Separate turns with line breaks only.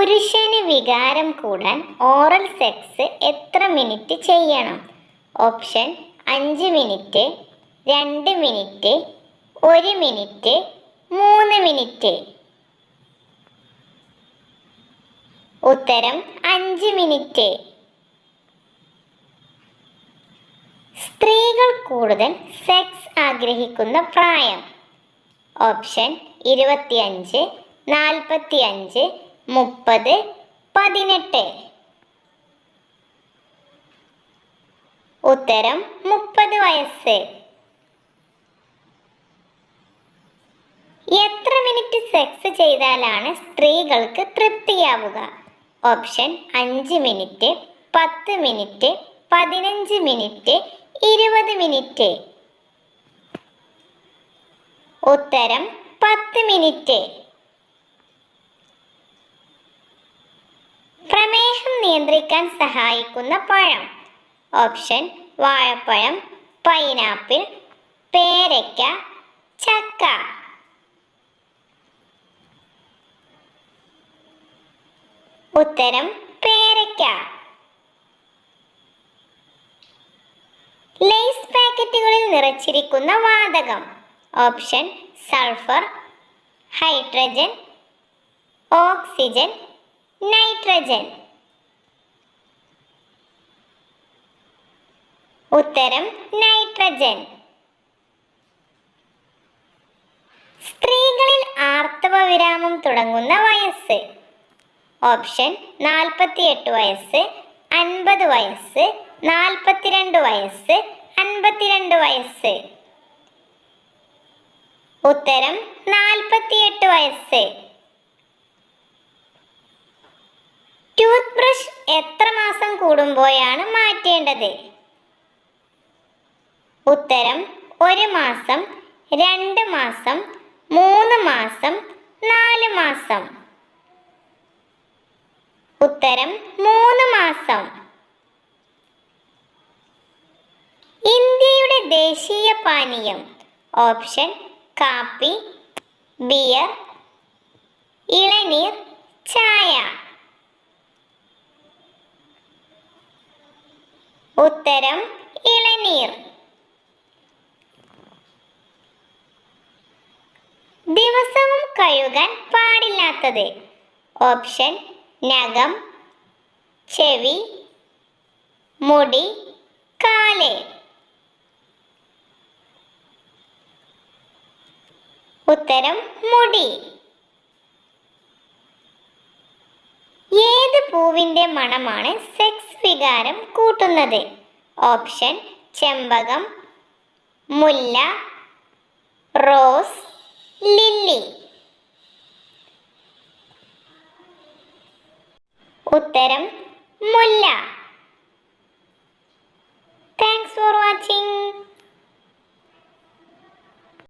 പുരുഷന് വികാരം കൂടാൻ ഓറൽ സെക്സ് എത്ര മിനിറ്റ് ചെയ്യണം? ഓപ്ഷൻ അഞ്ച് മിനിറ്റ് രണ്ട് മിനിറ്റ് ഒരു മിനിറ്റ് മൂന്ന് മിനിറ്റ്. ഉത്തരം അഞ്ച് മിനിറ്റ്. സ്ത്രീകൾ കൂടുതൽ സെക്സ് ആഗ്രഹിക്കുന്ന പ്രായം. ഓപ്ഷൻ ഇരുപത്തിയഞ്ച് നാൽപ്പത്തിയഞ്ച് മുപ്പത് പതിനെട്ട്. ഉത്തരം മുപ്പത് വയസ്സ്. എത്ര മിനിറ്റ് സെക്സ് ചെയ്താലാണ് സ്ത്രീകൾക്ക് തൃപ്തിയാവുക? ഓപ്ഷൻ അഞ്ച് മിനിറ്റ് പത്ത് മിനിറ്റ് പതിനഞ്ച് മിനിറ്റ് ഇരുപത് മിനിറ്റ്. ഉത്തരം പത്ത് മിനിറ്റ്. പ്രമേഹം നിയന്ത്രിക്കാൻ സഹായിക്കുന്ന പഴം. ഓപ്ഷൻ വാഴപ്പഴം പൈനാപ്പിൾ പേരയ്ക്ക ചക്ക. ഉത്തരം പേരയ്ക്ക. ലേസ് പാക്കറ്റുകളിൽ നിറച്ചിരിക്കുന്ന വാതകം. Option sulphur hydrogen oxygen nitrogen. ഉത്തരം നൈട്രജൻ. സ്ത്രീകളിൽ ആർത്തവ വിരാമം തുടങ്ങുന്ന വയസ്സ്. ഓപ്ഷൻ നാൽപ്പത്തിയെട്ട് വയസ്സ് അൻപത് വയസ്സ് നാൽപ്പത്തിരണ്ട് വയസ്സ് അൻപത്തിരണ്ട് വയസ്സ്. ഉത്തരം നാൽപ്പത്തിയെട്ട് വയസ്സ്. ടൂത്ത് ബ്രഷ് എത്ര മാസം കൂടുമ്പോഴാണ് മാറ്റേണ്ടത്? ഉത്തരം ഒരു മാസം രണ്ട് മാസം മൂന്ന് മാസം നാല് മാസം. ഉത്തരം മൂന്ന് മാസം. ഇന്ത്യയുടെ ദേശീയ പാനീയം. ഓപ്ഷൻ കാപ്പി ബിയർ ഇളനീർ ചായ. ഉത്തരം ഇളനീർ. ദിവസവും കഴുകാൻ പാടില്ലാത്തത്. ഓപ്ഷൻ നഖം ചെവി മുടി കാൽ. ഉത്തരം മുടി. ഏത് പൂവിന്റെ മണമാണ് സെക്സ് വികാരം കൂട്ടുന്നത്. ഓപ്ഷൻ ചെമ്പകം മുല്ല റോസ് ലില്ലി. ഉത്തരം